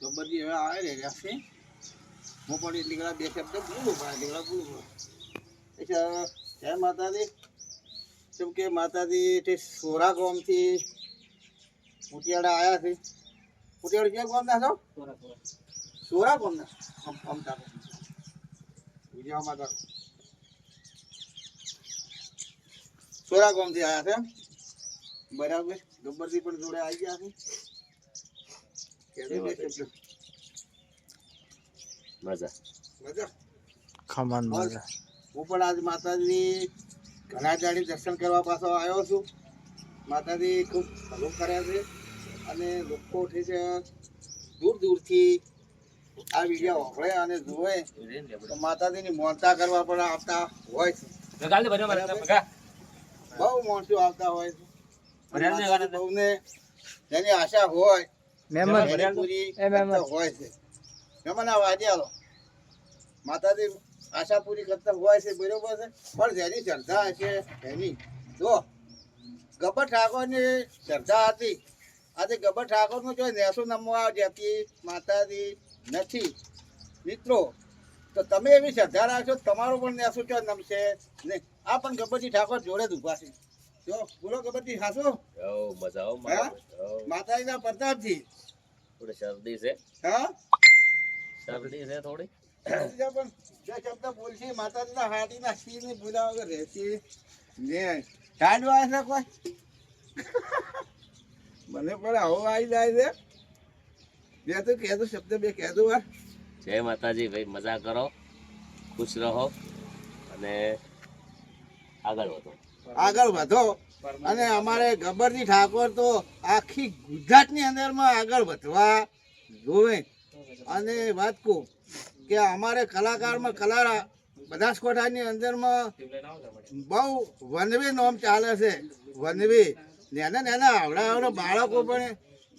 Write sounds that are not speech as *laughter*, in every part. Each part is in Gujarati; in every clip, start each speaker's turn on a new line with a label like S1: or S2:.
S1: ગબ્બરજી હવે આવે રે રહેશે હું પણ એટલી ઘણા બે શબ્દ બોલું ભાઈ એટલી ઘણા બોલું અચ્છા જય માતાજી. જેમ કે માતાજી તે સોરા ગામથી મોટિયાળા આવ્યા છે. મોટિયાળા ક્યાં ગામના છો? સોરા ગામના? અમ અમદાવાદ વિજય માતા સોરા ગામથી આવ્યા છે એમ? બરાબર ગબ્બરજી પણ જોડે આવી ગયા છે.
S2: મજા.
S1: મજા?
S3: ખમણ. મજા.
S1: હું પણ આજ માતાજી ઘણા જાણી દર્શન કરવા પાછો આવ્યો છું. માતાજી ખૂબ ભલું કર્યા છે અને લોકો ઉઠે છે દૂર દૂરથી. આ વીડિયો વાપરે અને જોવે. તો માતાજીની મોનતા કરવા પણ આવતા હોય છે. બહુ માણસો આવતા હોય છે. બહુને જેની આશા હોય પૂરી છે. મહેમાન આ વાજે આલો માતાજી આશા પૂરી કરતા હોય છે બરોબર છે. પણ જેની શ્રદ્ધા હશે એની. જો ગબ્બર ઠાકોરની શ્રદ્ધા હતી. આજે ગબ્બર ઠાકોરનું જો નેસો નમવા જતી માતાજી નથી. મિત્રો તો તમે એવી શ્રદ્ધા રાખશો તમારું પણ ત્યાં ચો નમશે ને? આ પણ ગબ્બરજી ઠાકોર જોડે જ ઊભા છે. જો બોલો ગબ્બરજી
S2: ઓ મજા આવો
S1: માતાજીના પ્રતાપથી
S2: થોડી શરદી છે.
S1: હા?
S2: શરદી છે થોડી.
S1: પણ જે શબ્દ બોલશે માતાજીના હાથીના શીરની ભૂલા વગર રહેશે. ને આવે છે કોઈ? મને પણ આવો આવી જાય છે. બે તો કહેતો શબ્દ બે કહેતો વાર
S2: જય માતાજી, ભાઈ, મજા કરો. ખુશ રહો અને આગળ વધો.
S1: આગળ વધો. અને અમારે ગબ્બરજી ઠાકોર તો આખી ગુજરાતની અંદરમાં આગળ વધવા જોવે. અને વાત કહું કે અમારે કલાકારમાં કલા બનાસકોઠાની અંદરમાં બહુ વનવે નોમ ચાલે છે. વનવે. નાના નાના આવડા આવડા બાળકો પણ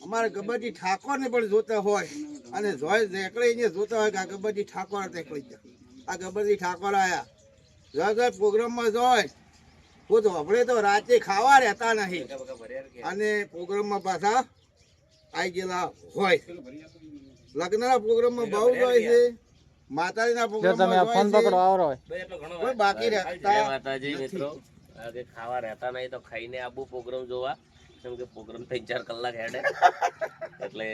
S1: અમારા ગબ્બરજી ઠાકોરને પણ જોતા હોય. અને દેકડીને જોતા હોય કે આ ગબ્બરજી ઠાકોર નીકળી ગયા આ ગબ્બરજી ઠાકોર આવ્યા જો જો પ્રોગ્રામમાં જોય હું તો આપણે તો રાતે ખાવા રહેતા નહીં. અને પ્રોગ્રામમાં પાછા આવી ગયેલા હોય. લગ્નના પ્રોગ્રામમાં બહુ જોય છે. માતાજીના પ્રોગ્રામમાં બાકી રહેતા
S2: ખાવા રહેતા નહીં તો ખાઈને આબુ પ્રોગ્રામ જોવા. કેમ કે પ્રોગ્રામ ત્રણ ચાર કલાક હેડે. *laughs* એટલે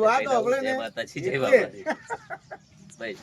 S1: વાત
S2: જય માતાજી જય. ભાઈ